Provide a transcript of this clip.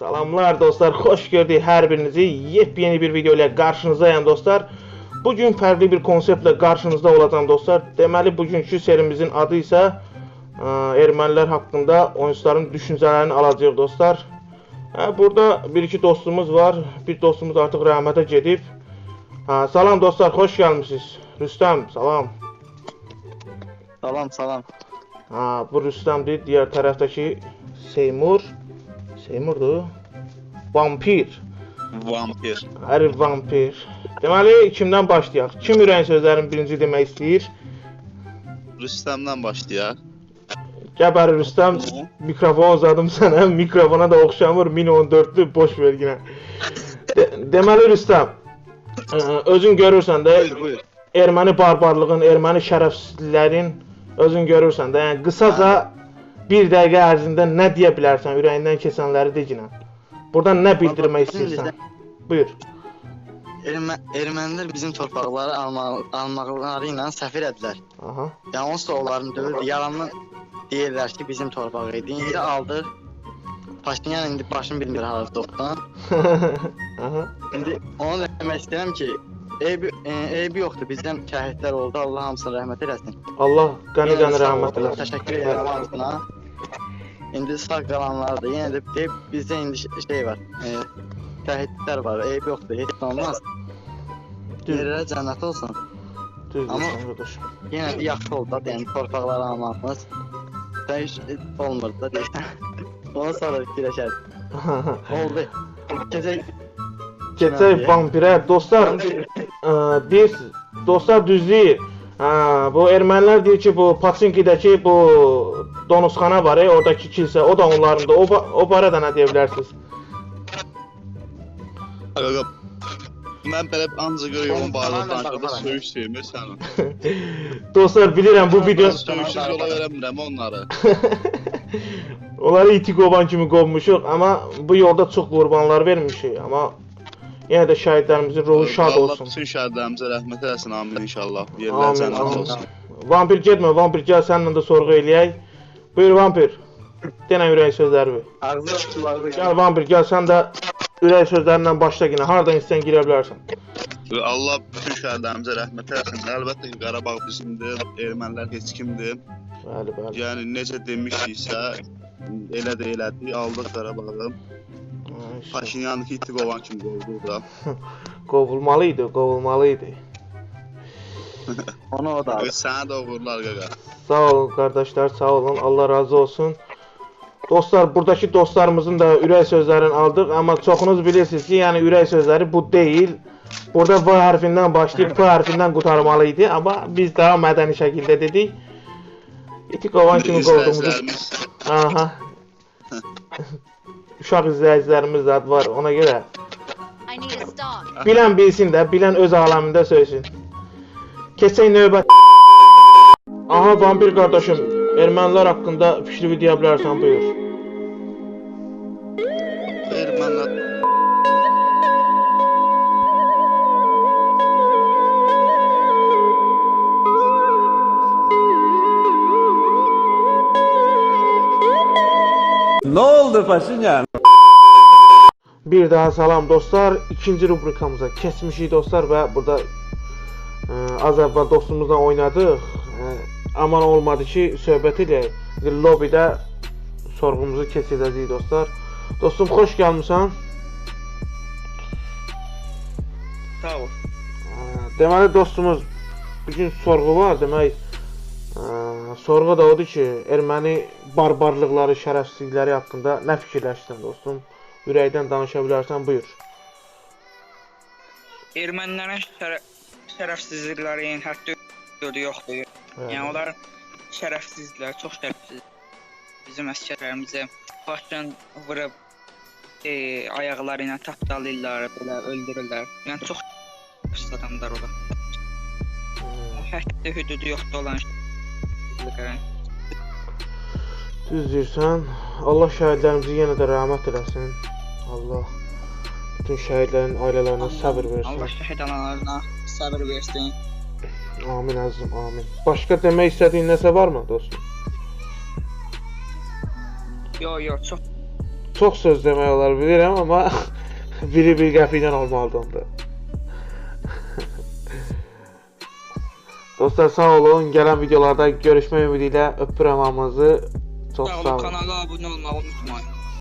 Salamlar dostlar, xoş gördük hər birinizi. Yepyeni bir video ilə qarşınızdayım dostlar. Bugün fərqli bir konseptlə qarşınızda olacağam dostlar. Deməli bugünkü serimizin adı isə ə, ermənilər haqqında oyunçuların düşüncələrini alacağıq dostlar. Hə, burada bir iki dostumuz var. Bir dostumuz artıq rəhmətə gedib. Ha, salam dostlar, xoş gəlmisiniz. Rüstəm, salam. Salam salam. Ha, bu Rüstəmdir. Digər tərəfdəki Seymur. Seymurdur. Vampir. Vampir. Hər vampir. Deməli, kimdən başlayaq? Kim ürəyin sözlərin birinci demək istəyir? Rüstəmdən başlayaq. Gəbər Rüstəm, mikrofon uzadım sənə. Mikrofona da oxşamır. 1014-lü boş ver yenə. De deməli Rüstəm, özün görürsən də erməni barbarlığın, erməni şərəfsizliklərin özün görürsən də. Yəni qısaca bir dəqiqə ərzində nə deyə bilərsən ürəyindən keçənləri deginə. Buradan nə bildirmək istəyirsən? Buyur. Ermə ermənilər bizim torpaqları alma almaqları ilə səfir edilər. Aha. Yəni onsuz da onların dövləti yalandan deyirlər ki, bizim torpaq idi. İndi aldıq. Paşinyan indi başını bilmir harada toxdan. Aha. İndi onu demək istəyirəm ki, eybi, e, eybi yoxdur. Bizdən şəhidlər oldu. Allah hamısına rəhmət eləsin. Allah qəni qəni rəhmət eləsin. Təşəkkür edirəm hamısına. İndi sağ qalanlar da yenə də deyib bizdə indi şey var. E, şəhidlər var. Eybi yoxdur. Heç olmaz. Yerlərə cənnət olsun. düz Amma- qardaşım. Yenə də yaxşı oldu da, yəni torpaqları almağımız. Dəyiş olmur da deyirsən. Ondan sonra fikirləşərik. Oldu. Gecə Keçək vampirə. Dostlar, ə, biz dostlar düz deyir. Hə, bu ermənilər deyir ki, bu Paçinkidəki bu donuzxana var, e, oradakı kilsə, o da onlarındır. O o barədə nə deyə bilərsiniz? Qaqa, mən belə ancaq görüyorum Oğlum, barədə danışanda söyüş sevmirsən. Dostlar bilirəm bu video söyüşsüz yola verəmirəm onları. onları iti qovan kimi qovmuşuq, amma bu yolda çox qurbanlar vermişik, amma yenə də şəhidlərimizin ruhu şad Allah olsun. bütün şəhidlərimizə rəhmət eləsin, amin inşallah. Yerlər cənnət olsun. Vampir getmə, vampir gəl səninlə də sorğu eləyək. Buyur vampir. Denə ürək sözləri ver. ağzı suları Gəl vampir, gəl sən də ürək sözlərindən başla yenə. Hardan istəyən girə bilərsən. Allah bütün şəhidlərimizə rəhmət eləsin. Əlbəttə ki, Qarabağ bizimdir, ermənilər heç kimdir. Bəli, bəli. Yəni necə demişiksə, elə də elədik, aldıq Qarabağı. Ay, Paşinyanı ki, iti qovan kimi qovduq da. Qovulmalı idi, qovulmalı idi. Onu o da aldı. Sənə də uğurlar qaqa. Sağ olun qardaşlar, sağ olun. Allah razı olsun. Dostlar, buradakı dostlarımızın da ürək sözlərini aldıq, amma çoxunuz bilirsiniz ki, yəni ürək sözləri bu deyil. Burada V hərfindən başlayıb P hərfindən qurtarmalı idi, amma biz daha mədəni şəkildə dedik. İti qovan kimi qovduğumuzu İzləyicilərimiz Aha. Uşaq izləyicilərimiz də var, ona görə. Bilən bilsin də, bilən öz aləmində söysün. Keçək növbət. Aha, vampir qardaşım, ermənilər haqqında fikrini deyə bilərsən, buyur. ermənlər Ne oldu Paşinyan? Bir daha salam dostlar. İkinci rubrikamıza keçmişik dostlar və burada ə, az əvvəl dostumuzla oynadıq. Ə, aman olmadı ki, söhbət edək. Lobbydə sorğumuzu keçirəcəyik dostlar. Dostum, xoş gəlmisən. Sağ ol. Ə, Deməli dostumuz bu gün sorğu var, demək ə, sorğu da odur ki, erməni barbarlıqları, şərəfsizlikləri haqqında nə fikirləşirsən dostum? Ürəkdən danışa bilərsən, buyur. Ermənilərin şərə- şərəfsizliklərin həddi hüdudu yoxdur. Yəni onlar şərəfsizdirlər, çox şərəfsiz. Bizim əsgərlərimizə başdan vurub e, ayaqları ilə tapdalayırlar, belə öldürürlər. Yəni çox pis adamlar olar. Həddi hüdudu yoxdur olan şərəfsizliklərin. Düz deyirsən. Allah şəhidlərimizə yenə də rəhmət eləsin. Allah bütün şəhidlərin ailələrinə Allah versin. şəhid analarına səbr versin. Amin əzizim, amin. Başqa demək istədiyin nəsə varmı dostum? Yo yo çox çox söz demək olar bilirəm, amma biri bir qəpiklə olmalıdır onda. Dostlar sağ olun. Gələn videolarda görüşmək ümidi ilə öpürəm hamınızı. Çox Sağ sağ olun, olun. kanala abunə olmağı unutmayın.